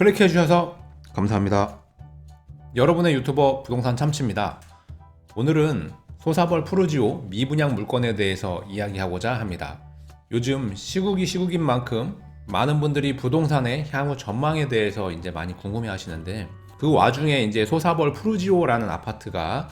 클릭해 주셔서 감사합니다. 여러분의 유튜버 부동산 참치입니다. 오늘은 소사벌 푸르지오 미분양 물건에 대해서 이야기하고자 합니다. 요즘 시국이 시국인 만큼 많은 분들이 부동산의 향후 전망에 대해서 이제 많이 궁금해 하시는데 그 와중에 이제 소사벌 푸르지오라는 아파트가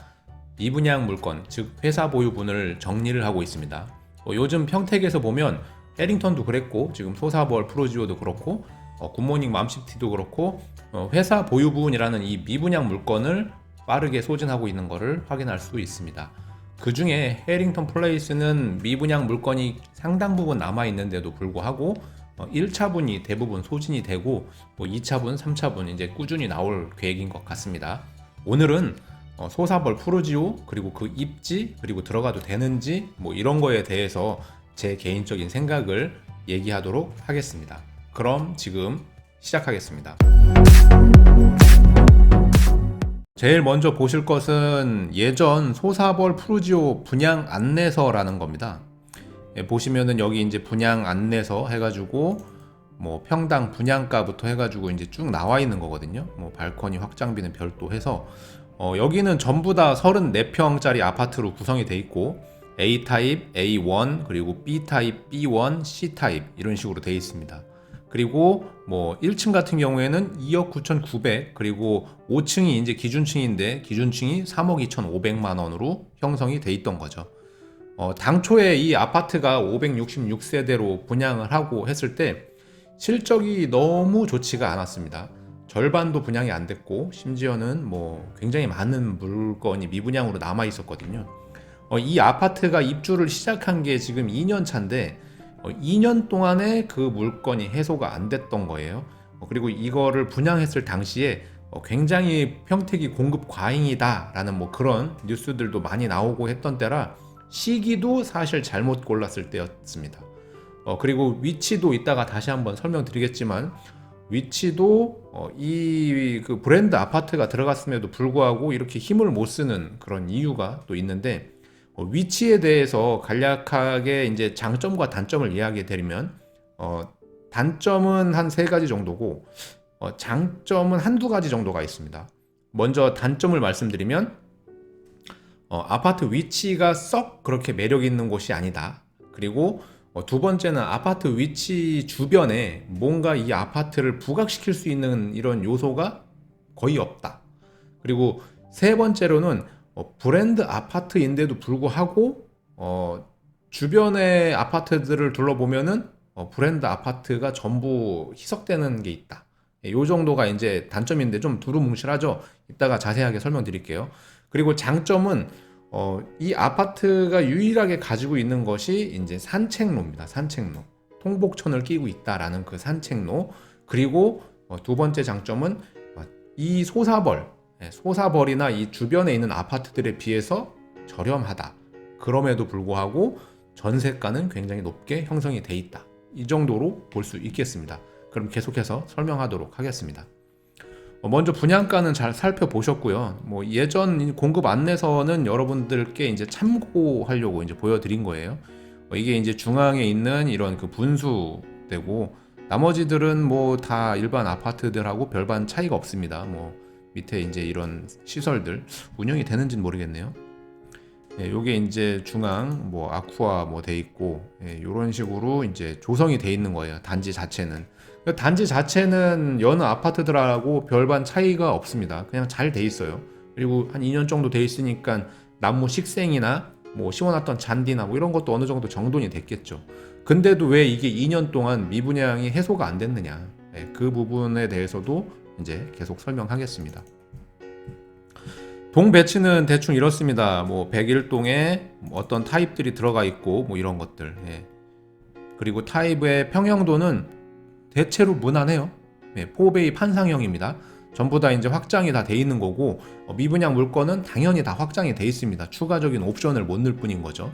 미분양 물건, 즉 회사 보유분을 정리를 하고 있습니다. 어, 요즘 평택에서 보면 해링턴도 그랬고 지금 소사벌 푸르지오도 그렇고 어, 굿모닝 맘시티도 그렇고 어, 회사 보유분이라는 이 미분양 물건을 빠르게 소진하고 있는 것을 확인할 수 있습니다. 그 중에 해링턴 플레이스는 미분양 물건이 상당 부분 남아 있는데도 불구하고 어, 1차분이 대부분 소진이 되고 뭐 2차분, 3차분 이제 꾸준히 나올 계획인 것 같습니다. 오늘은 어, 소사벌 푸르지오 그리고 그 입지 그리고 들어가도 되는지 뭐 이런 거에 대해서 제 개인적인 생각을 얘기하도록 하겠습니다. 그럼 지금 시작하겠습니다. 제일 먼저 보실 것은 예전 소사벌 푸르지오 분양 안내서라는 겁니다. 예, 보시면은 여기 이제 분양 안내서 해가지고 뭐 평당 분양가부터 해가지고 이제 쭉 나와 있는 거거든요. 뭐 발코니 확장비는 별도 해서 어, 여기는 전부 다 34평짜리 아파트로 구성이 돼 있고 A 타입, A1 그리고 B 타입, B1, C 타입 이런 식으로 돼 있습니다. 그리고 뭐 1층 같은 경우에는 2억 9,900 그리고 5층이 이제 기준층인데 기준층이 3억 2,500만 원으로 형성이 돼 있던 거죠. 어, 당초에 이 아파트가 566세대로 분양을 하고 했을 때 실적이 너무 좋지가 않았습니다. 절반도 분양이 안 됐고 심지어는 뭐 굉장히 많은 물건이 미분양으로 남아 있었거든요. 어, 이 아파트가 입주를 시작한 게 지금 2년 차인데 어, 2년 동안에 그 물건이 해소가 안 됐던 거예요. 어, 그리고 이거를 분양했을 당시에 어, 굉장히 평택이 공급 과잉이다라는 뭐 그런 뉴스들도 많이 나오고 했던 때라 시기도 사실 잘못 골랐을 때였습니다. 어, 그리고 위치도 이따가 다시 한번 설명드리겠지만 위치도 어, 이그 브랜드 아파트가 들어갔음에도 불구하고 이렇게 힘을 못 쓰는 그런 이유가 또 있는데 어, 위치에 대해서 간략하게 이제 장점과 단점을 이야기해 드리면 어, 단점은 한 세 가지 정도고 어, 장점은 한두 가지 정도가 있습니다. 먼저 단점을 말씀드리면 어, 아파트 위치가 썩 그렇게 매력 있는 곳이 아니다. 그리고 어, 두 번째는 아파트 위치 주변에 뭔가 이 아파트를 부각시킬 수 있는 이런 요소가 거의 없다. 그리고 세 번째로는 어, 브랜드 아파트인데도 불구하고 어, 주변의 아파트들을 둘러보면은 어, 브랜드 아파트가 전부 희석되는 게 있다. 예, 요 정도가 이제 단점인데 좀 두루뭉실하죠. 이따가 자세하게 설명드릴게요. 그리고 장점은 어, 이 아파트가 유일하게 가지고 있는 것이 이제 산책로입니다. 산책로. 통복천을 끼고 있다라는 그 산책로. 그리고 어, 두 번째 장점은 어, 이 소사벌, 예, 소사벌이나 이 주변에 있는 아파트들에 비해서 저렴하다. 그럼에도 불구하고 전세가는 굉장히 높게 형성이 돼 있다. 이 정도로 볼 수 있겠습니다. 그럼 계속해서 설명하도록 하겠습니다. 어, 먼저 분양가는 잘 살펴보셨고요. 뭐 예전 공급 안내서는 여러분들께 이제 참고하려고 이제 보여드린 거예요. 어, 이게 이제 중앙에 있는 이런 그 분수되고 나머지들은 뭐 다 일반 아파트들하고 별반 차이가 없습니다. 뭐 밑에 이제 이런 시설들 운영이 되는지는 모르겠네요. 예, 요게 이제 중앙 뭐 아쿠아 뭐 돼 있고 예, 이런 식으로 이제 조성이 돼 있는 거예요. 단지 자체는 단지 자체는 여느 아파트들하고 별반 차이가 없습니다. 그냥 잘 돼 있어요. 그리고 한 2년 정도 돼 있으니까 나무 식생이나 뭐 심어놨던 잔디나 뭐 이런 것도 어느 정도 정돈이 됐겠죠. 근데도 왜 이게 2년 동안 미분양이 해소가 안 됐느냐? 예, 그 부분에 대해서도 이제 계속 설명하겠습니다. 동 배치는 대충 이렇습니다. 뭐 101동에 어떤 타입들이 들어가 있고 뭐 이런 것들. 예. 그리고 타입의 평형도는 대체로 무난해요. 예, 포베이 판상형입니다. 전부 다 이제 확장이 다 돼 있는 거고 어, 미분양 물건은 당연히 다 확장이 돼 있습니다. 추가적인 옵션을 못 넣을 뿐인 거죠.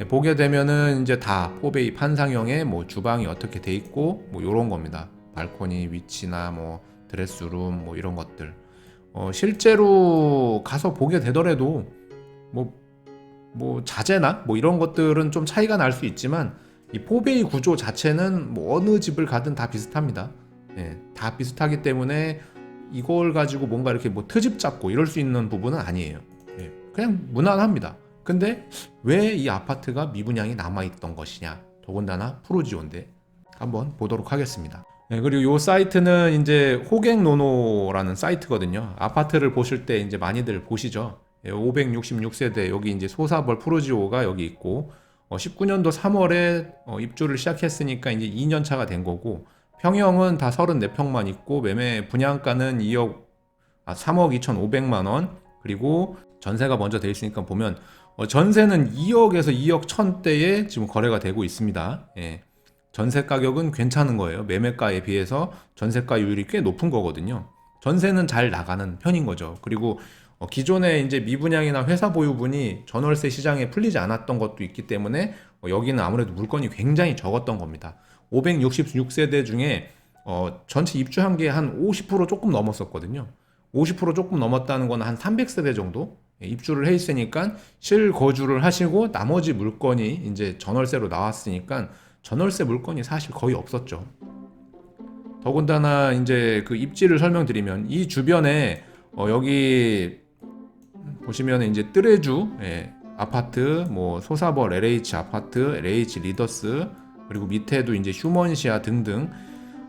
예, 보게 되면은 이제 다 포베이 판상형에 뭐 주방이 어떻게 돼 있고 뭐 이런 겁니다. 발코니 위치나 뭐 드레스룸 뭐 이런 것들. 어, 실제로 가서 보게 되더라도 뭐, 뭐 자재나 뭐 이런 것들은 좀 차이가 날 수 있지만 이 포베이 구조 자체는 뭐 어느 집을 가든 다 비슷합니다. 예, 다 비슷하기 때문에 이걸 가지고 뭔가 이렇게 뭐 트집 잡고 이럴 수 있는 부분은 아니에요. 예, 그냥 무난합니다. 근데 왜 이 아파트가 미분양이 남아있던 것이냐? 더군다나 프로지오인데 한번 보도록 하겠습니다. 네, 그리고 이 사이트는 이제 호갱노노라는 사이트거든요. 아파트를 보실 때 이제 많이들 보시죠. 566세대 여기 이제 소사벌 프로지오가 여기 있고 어, 19년도 3월에 어, 입주를 시작했으니까 이제 2년 차가 된 거고 평형은 다 34평만 있고 매매 분양가는 2억 아 3억 2,500만 원 그리고 전세가 먼저 돼 있으니까 보면 어, 전세는 2억에서 2억 1000대에 지금 거래가 되고 있습니다. 예. 전세 가격은 괜찮은 거예요. 매매가에 비해서 전세가율이 꽤 높은 거거든요. 전세는 잘 나가는 편인 거죠. 그리고 어, 기존에 이제 미분양이나 회사 보유분이 전월세 시장에 풀리지 않았던 것도 있기 때문에 어, 여기는 아무래도 물건이 굉장히 적었던 겁니다. 566세대 중에 어, 전체 입주한 게 한 50% 조금 넘었었거든요. 50% 조금 넘었다는 건 한 300세대 정도 예, 입주를 해 있으니까 실거주를 하시고 나머지 물건이 이제 전월세로 나왔으니까 전월세 물건이 사실 거의 없었죠. 더군다나 이제 그 입지를 설명드리면 이 주변에 어 여기 보시면 이제 뜨레주 예, 아파트, 뭐 소사벌 LH 아파트, LH 리더스 그리고 밑에도 이제 휴먼시아 등등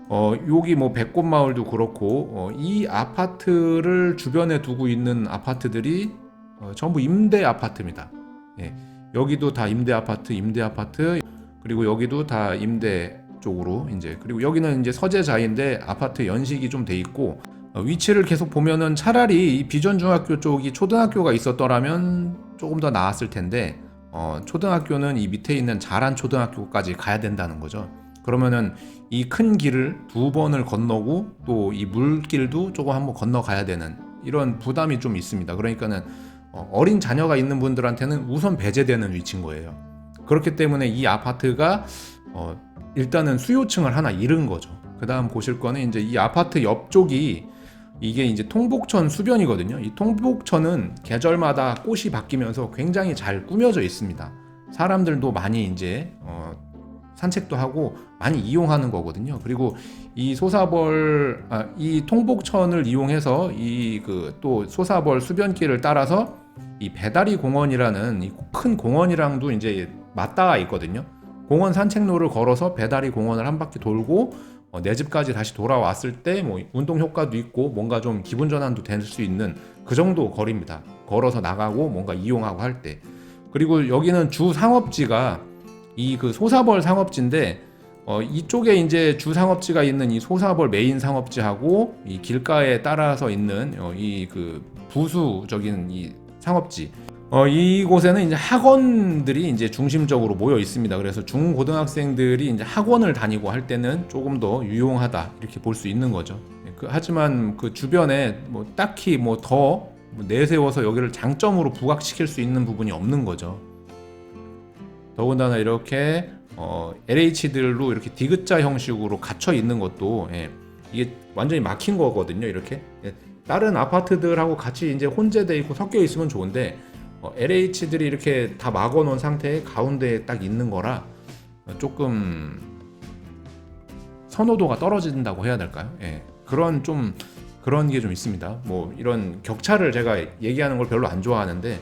어 여기 뭐 백꽃마을도 그렇고 어, 이 아파트를 주변에 두고 있는 아파트들이 어, 전부 임대 아파트입니다. 예, 여기도 다 임대 아파트, 임대 아파트 그리고 여기도 다 임대 쪽으로 이제 그리고 여기는 이제 서재자인데 아파트 연식이 좀 돼 있고 어, 위치를 계속 보면은 차라리 이 비전 중학교 쪽이 초등학교가 있었더라면 조금 더 나았을 텐데 어, 초등학교는 이 밑에 있는 자란 초등학교까지 가야 된다는 거죠. 그러면은 이 큰 길을 두 번을 건너고 또 이 물길도 조금 한번 건너가야 되는 이런 부담이 좀 있습니다. 그러니까는 어, 어린 자녀가 있는 분들한테는 우선 배제되는 위치인 거예요. 그렇기 때문에 이 아파트가 어, 일단은 수요층을 하나 잃은 거죠. 그 다음 보실 거는 이제 이 아파트 옆쪽이 이게 이제 통복천 수변이거든요. 이 통복천은 계절마다 꽃이 바뀌면서 굉장히 잘 꾸며져 있습니다. 사람들도 많이 이제 어, 산책도 하고 많이 이용하는 거거든요. 그리고 이 소사벌 아, 이 통복천을 이용해서 이 그 또 소사벌 수변길을 따라서 이 배다리 공원이라는 이 큰 공원이랑도 이제 맞닿아 있거든요. 공원 산책로를 걸어서 배다리 공원을 한 바퀴 돌고 어, 내 집까지 다시 돌아왔을 때 뭐 운동 효과도 있고 뭔가 좀 기분 전환도 될 수 있는 그 정도 거리입니다. 걸어서 나가고 뭔가 이용하고 할 때. 그리고 여기는 주 상업지가 이 그 소사벌 상업지인데 어, 이쪽에 이제 주 상업지가 있는 이 소사벌 메인 상업지하고 이 길가에 따라서 있는 어, 이그 부수적인 이 상업지 어, 이곳에는 이제 학원들이 이제 중심적으로 모여 있습니다. 그래서 중고등학생들이 이제 학원을 다니고 할 때는 조금 더 유용하다 이렇게 볼 수 있는 거죠. 예, 그, 하지만 그 주변에 뭐 딱히 뭐더 내세워서 여기를 장점으로 부각시킬 수 있는 부분이 없는 거죠. 더군다나 이렇게 어, LH들로 이렇게 디귿자 형식으로 갇혀 있는 것도 예, 이게 완전히 막힌 거거든요. 이렇게 예, 다른 아파트들하고 같이 이제 혼재돼 있고 섞여 있으면 좋은데 어, LH들이 이렇게 다 막아놓은 상태에 가운데에 딱 있는 거라 조금 선호도가 떨어진다고 해야 될까요? 예, 그런 좀 그런 게 좀 있습니다. 뭐 이런 격차를 제가 얘기하는 걸 별로 안 좋아하는데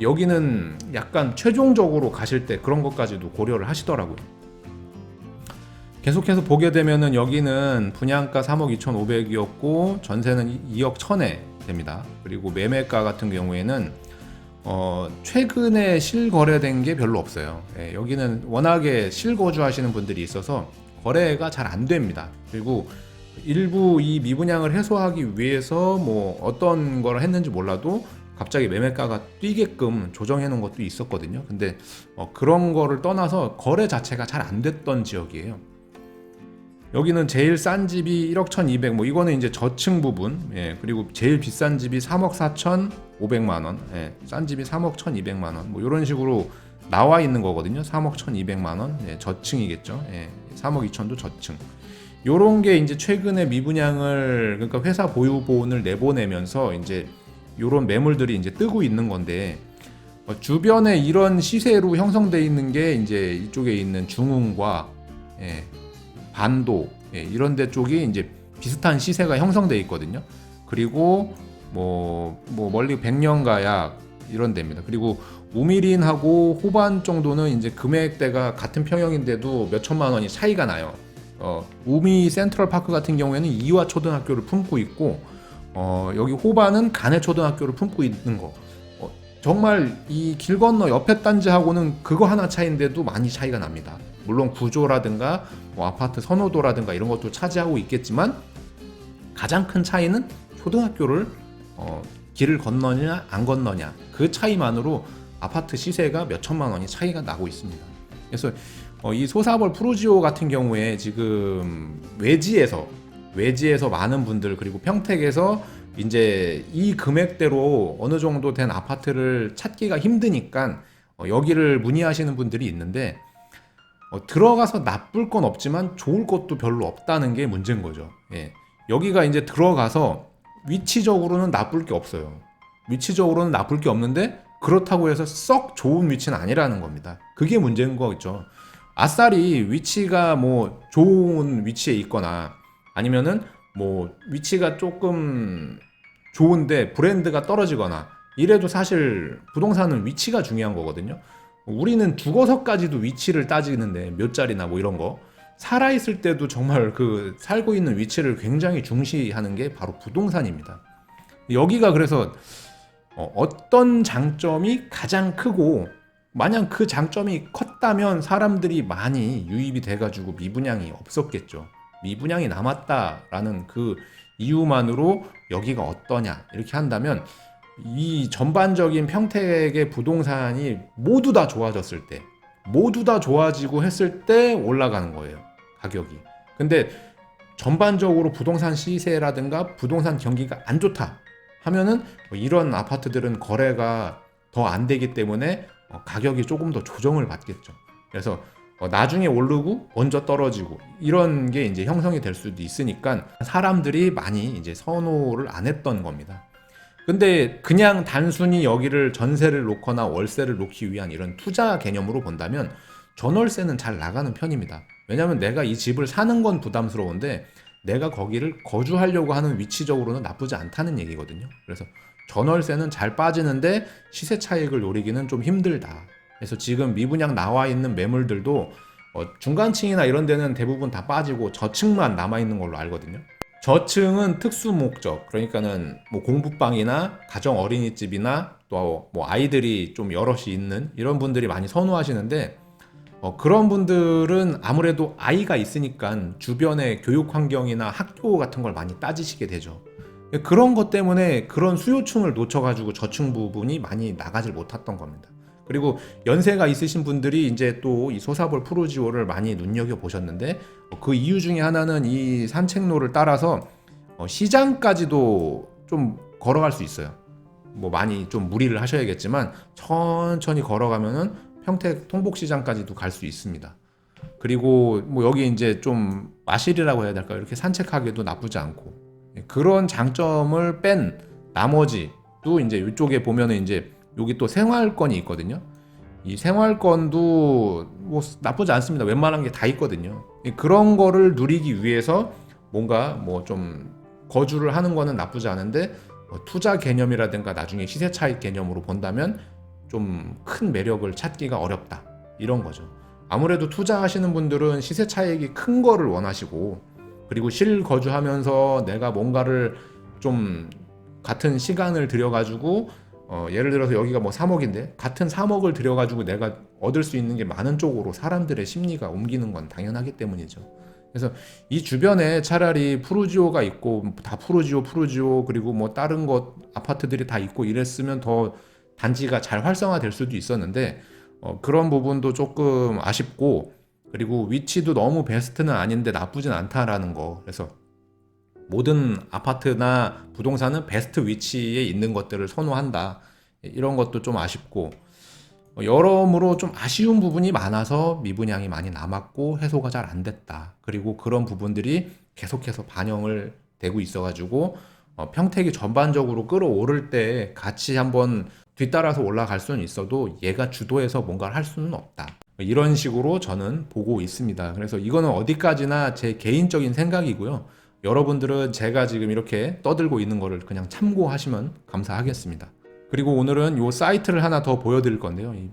여기는 약간 최종적으로 가실 때 그런 것까지도 고려를 하시더라고요. 계속해서 보게 되면은 여기는 분양가 3억 2,500이었고 전세는 2억 1,000에 됩니다. 그리고 매매가 같은 경우에는 어, 최근에 실거래된 게 별로 없어요. 예, 여기는 워낙에 실거주하시는 분들이 있어서 거래가 잘 안 됩니다. 그리고 일부 이 미분양을 해소하기 위해서 뭐 어떤 걸 했는지 몰라도 갑자기 매매가가 뛰게끔 조정해 놓은 것도 있었거든요. 근데 어, 그런 거를 떠나서 거래 자체가 잘 안 됐던 지역이에요. 여기는 제일 싼 집이 1억 1,200, 뭐 이거는 이제 저층 부분, 예, 그리고 제일 비싼 집이 3억 4,500만 원, 예, 싼 집이 3억 1,200만 원, 뭐 이런 식으로 나와 있는 거거든요. 3억 1,200만 원, 예, 저층이겠죠. 예, 3억 2천도 저층. 요런 게 이제 최근에 미분양을 그러니까 회사 보유본을 내보내면서 이제 요런 매물들이 이제 뜨고 있는 건데 어, 주변에 이런 시세로 형성돼 있는 게 이제 이쪽에 있는 중흥과 예, 반도 예, 이런 데 쪽이 이제 비슷한 시세가 형성돼 있거든요. 그리고 뭐, 뭐 멀리 백년가약 이런 데입니다. 그리고 우미린하고 호반 정도는 이제 금액대가 같은 평형인데도 몇 천만 원이 차이가 나요. 어, 우미 센트럴 파크 같은 경우에는 이화 초등학교를 품고 있고 어, 여기 호반은 간해 초등학교를 품고 있는 거. 어, 정말 이 길 건너 옆에 단지하고는 그거 하나 차이인데도 많이 차이가 납니다. 물론 구조라든가 뭐 아파트 선호도라든가 이런 것도 차지하고 있겠지만 가장 큰 차이는 초등학교를 어, 길을 건너냐 안 건너냐 그 차이만으로 아파트 시세가 몇 천만 원이 차이가 나고 있습니다. 그래서 어, 이 소사벌 프로지오 같은 경우에 지금 외지에서 외지에서 많은 분들 그리고 평택에서 이제 이 금액대로 어느 정도 된 아파트를 찾기가 힘드니까 어, 여기를 문의하시는 분들이 있는데 어, 들어가서 나쁠 건 없지만 좋을 것도 별로 없다는 게 문제인 거죠. 예. 여기가 이제 들어가서 위치적으로는 나쁠 게 없어요. 위치적으로는 나쁠 게 없는데 그렇다고 해서 썩 좋은 위치는 아니라는 겁니다. 그게 문제인 거겠죠. 아싸리 위치가 뭐 좋은 위치에 있거나 아니면은 뭐 위치가 조금 좋은데 브랜드가 떨어지거나 이래도 사실 부동산은 위치가 중요한 거거든요. 우리는 죽어서까지도 위치를 따지는데 몇 자리나 뭐 이런 거 살아 있을 때도 정말 그 살고 있는 위치를 굉장히 중시하는 게 바로 부동산입니다. 여기가 그래서 어, 어떤 장점이 가장 크고 만약 그 장점이 컸다면 사람들이 많이 유입이 돼가지고 미분양이 없었겠죠. 미분양이 남았다라는 그 이유만으로 여기가 어떠냐 이렇게 한다면 이 전반적인 평택의 부동산이 모두 다 좋아졌을 때 모두 다 좋아지고 했을 때 올라가는 거예요 가격이 근데 전반적으로 부동산 시세라든가 부동산 경기가 안 좋다 하면은 뭐 이런 아파트들은 거래가 더 안 되기 때문에 어, 가격이 조금 더 조정을 받겠죠 그래서 어, 나중에 오르고 먼저 떨어지고 이런 게 이제 형성이 될 수도 있으니까 사람들이 많이 이제 선호를 안 했던 겁니다. 근데 그냥 단순히 여기를 전세를 놓거나 월세를 놓기 위한 이런 투자 개념으로 본다면 전월세는 잘 나가는 편입니다. 왜냐하면 내가 이 집을 사는 건 부담스러운데 내가 거기를 거주하려고 하는 위치적으로는 나쁘지 않다는 얘기거든요. 그래서 전월세는 잘 빠지는데 시세 차익을 노리기는 좀 힘들다. 그래서 지금 미분양 나와 있는 매물들도 어, 중간층이나 이런 데는 대부분 다 빠지고 저층만 남아 있는 걸로 알거든요. 저층은 특수 목적, 그러니까는 뭐 공부방이나 가정 어린이집이나 또 뭐 아이들이 좀 여럿이 있는 이런 분들이 많이 선호하시는데 어, 그런 분들은 아무래도 아이가 있으니까 주변의 교육 환경이나 학교 같은 걸 많이 따지시게 되죠. 그런 것 때문에 그런 수요층을 놓쳐가지고 저층 부분이 많이 나가질 못했던 겁니다. 그리고 연세가 있으신 분들이 이제 또 이 소사볼 프로지오를 많이 눈여겨 보셨는데 어, 그 이유 중에 하나는 이 산책로를 따라서 어, 시장까지도 좀 걸어갈 수 있어요. 뭐 많이 좀 무리를 하셔야겠지만 천천히 걸어가면은 평택 통복시장까지도 갈 수 있습니다. 그리고 뭐 여기 이제 좀 마실이라고 해야 될까 이렇게 산책하기도 나쁘지 않고 예, 그런 장점을 뺀 나머지도 이제 이쪽에 보면은 이제 여기 또 생활권이 있거든요. 이 생활권도 뭐 나쁘지 않습니다. 웬만한 게 다 있거든요. 그런 거를 누리기 위해서 뭔가 뭐 좀 거주를 하는 거는 나쁘지 않은데 뭐 투자 개념이라든가 나중에 시세 차익 개념으로 본다면 좀 큰 매력을 찾기가 어렵다. 이런 거죠. 아무래도 투자하시는 분들은 시세 차익이 큰 거를 원하시고 그리고 실거주하면서 내가 뭔가를 좀 같은 시간을 들여가지고 어, 예를 들어서 여기가 뭐 3억인데 같은 3억을 들여가지고 내가 얻을 수 있는 게 많은 쪽으로 사람들의 심리가 옮기는 건 당연하기 때문이죠. 그래서 이 주변에 차라리 푸르지오가 있고 다 푸르지오 푸르지오 그리고 뭐 다른 것 아파트들이 다 있고 이랬으면 더 단지가 잘 활성화될 수도 있었는데 어, 그런 부분도 조금 아쉽고 그리고 위치도 너무 베스트는 아닌데 나쁘진 않다라는 거 그래서 모든 아파트나 부동산은 베스트 위치에 있는 것들을 선호한다. 이런 것도 좀 아쉽고 어, 여러모로 좀 아쉬운 부분이 많아서 미분양이 많이 남았고 해소가 잘 안 됐다. 그리고 그런 부분들이 계속해서 반영을 되고 있어가지고 어, 평택이 전반적으로 끌어오를 때 같이 한번 뒤따라서 올라갈 수는 있어도 얘가 주도해서 뭔가를 할 수는 없다. 이런 식으로 저는 보고 있습니다. 그래서 이거는 어디까지나 제 개인적인 생각이고요. 여러분들은 제가 지금 이렇게 떠들고 있는 거를 그냥 참고하시면 감사하겠습니다. 그리고 오늘은 요 사이트를 하나 더 보여드릴 건데요. 이,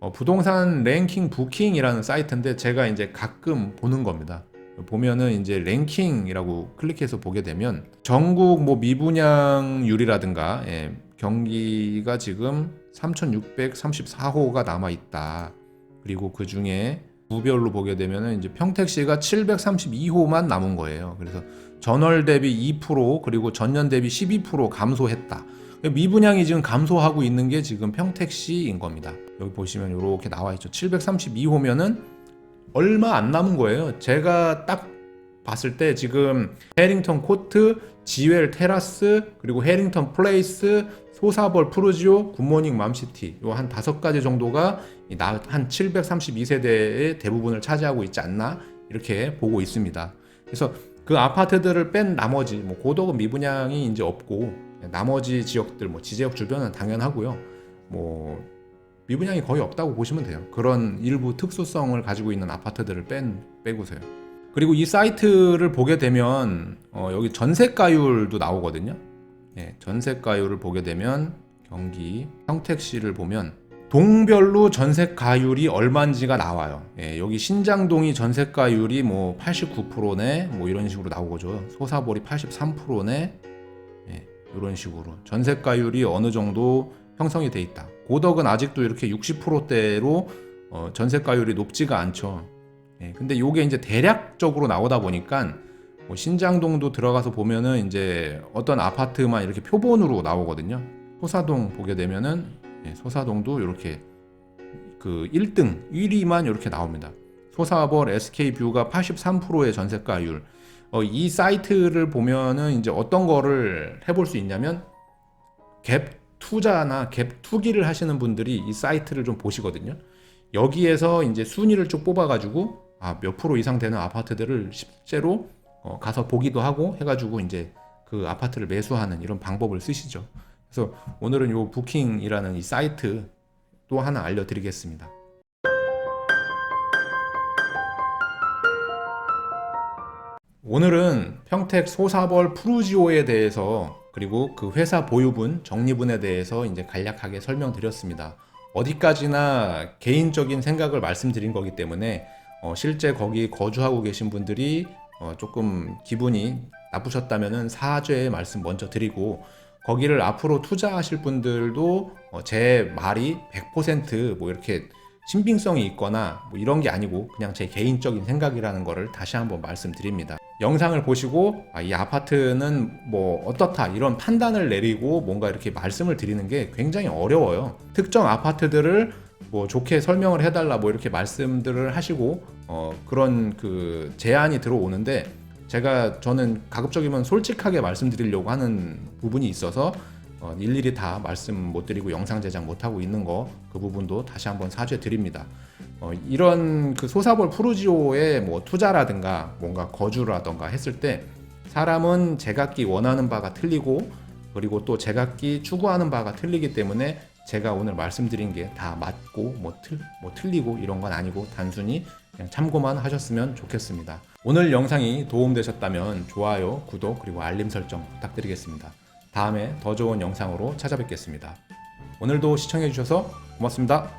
어, 부동산 랭킹 부킹이라는 사이트인데 제가 이제 가끔 보는 겁니다. 보면은 이제 랭킹이라고 클릭해서 보게 되면 전국 뭐 미분양률이라든가 예, 경기가 지금 3,634호가 남아 있다. 그리고 그 중에 구별로 보게 되면은 이제 평택시가 732호만 남은 거예요. 그래서 전월 대비 2% 그리고 전년 대비 12% 감소했다. 미분양이 지금 감소하고 있는 게 지금 평택시인 겁니다. 여기 보시면 이렇게 나와 있죠. 732호면은 얼마 안 남은 거예요. 제가 딱 봤을 때 지금 해링턴 코트, 지웰 테라스, 그리고 해링턴 플레이스, 소사벌 프루지오, 굿모닝 맘시티 요 한 다섯 가지 정도가 한 732세대의 대부분을 차지하고 있지 않나 이렇게 보고 있습니다. 그래서 그 아파트들을 뺀 나머지 뭐 고덕은 미분양이 이제 없고 나머지 지역들 뭐 지제역 주변은 당연하고요. 뭐 미분양이 거의 없다고 보시면 돼요. 그런 일부 특수성을 가지고 있는 아파트들을 뺀 빼고서요. 그리고 이 사이트를 보게 되면 어, 여기 전세가율도 나오거든요. 예, 전세가율을 보게 되면 경기 평택시를 보면 동별로 전세가율이 얼마인지가 나와요. 예, 여기 신장동이 전세가율이 뭐 89%네, 뭐 이런 식으로 나오고죠. 소사볼이 83%네, 예, 이런 식으로 전세가율이 어느 정도 형성이 돼 있다. 고덕은 아직도 이렇게 60%대로 어, 전세가율이 높지가 않죠. 예, 근데 요게 이제 대략적으로 나오다 보니까 뭐 신장동도 들어가서 보면은 이제 어떤 아파트만 이렇게 표본으로 나오거든요. 소사동 보게 되면은 예, 소사동도 이렇게 그 1등 1위만 이렇게 나옵니다. 소사벌 SK뷰가 83%의 전세가율. 어, 이 사이트를 보면은 이제 어떤 거를 해볼 수 있냐면 갭 투자나 갭 투기를 하시는 분들이 이 사이트를 좀 보시거든요. 여기에서 이제 순위를 쭉 뽑아가지고 아, 몇 프로 이상 되는 아파트들을 실제로 어, 가서 보기도 하고 해가지고 이제 그 아파트를 매수하는 이런 방법을 쓰시죠. 그래서 오늘은 요 부킹이라는 이 사이트 또 하나 알려드리겠습니다. 오늘은 평택 소사벌 프루지오에 대해서 그리고 그 회사 보유분 적립분에 대해서 이제 간략하게 설명드렸습니다. 어디까지나 개인적인 생각을 말씀드린 거기 때문에 어, 실제 거기 거주하고 계신 분들이 어, 조금 기분이 나쁘셨다면은 사죄의 말씀 먼저 드리고 거기를 앞으로 투자하실 분들도 어, 제 말이 100%뭐 이렇게 신빙성이 있거나 뭐 이런 게 아니고 그냥 제 개인적인 생각이라는 거를 다시 한번 말씀드립니다. 영상을 보시고 아, 이 아파트는 뭐 어떻다 이런 판단을 내리고 뭔가 이렇게 말씀을 드리는 게 굉장히 어려워요. 특정 아파트들을 뭐 좋게 설명을 해달라 뭐 이렇게 말씀들을 하시고 어 그런 그 제안이 들어오는데 제가 저는 가급적이면 솔직하게 말씀드리려고 하는 부분이 있어서 어, 일일이 다 말씀 못 드리고 영상 제작 못 하고 있는 거 그 부분도 다시 한번 사죄 드립니다. 어, 이런 그 소사볼 프루지오의 뭐 투자라든가 뭔가 거주라든가 했을 때 사람은 제각기 원하는 바가 틀리고 그리고 또 제각기 추구하는 바가 틀리기 때문에 제가 오늘 말씀드린 게 다 맞고 뭐, 틀, 뭐 틀리고 이런 건 아니고 단순히 그냥 참고만 하셨으면 좋겠습니다. 오늘 영상이 도움되셨다면 좋아요, 구독 그리고 알림 설정 부탁드리겠습니다. 다음에 더 좋은 영상으로 찾아뵙겠습니다. 오늘도 시청해주셔서 고맙습니다.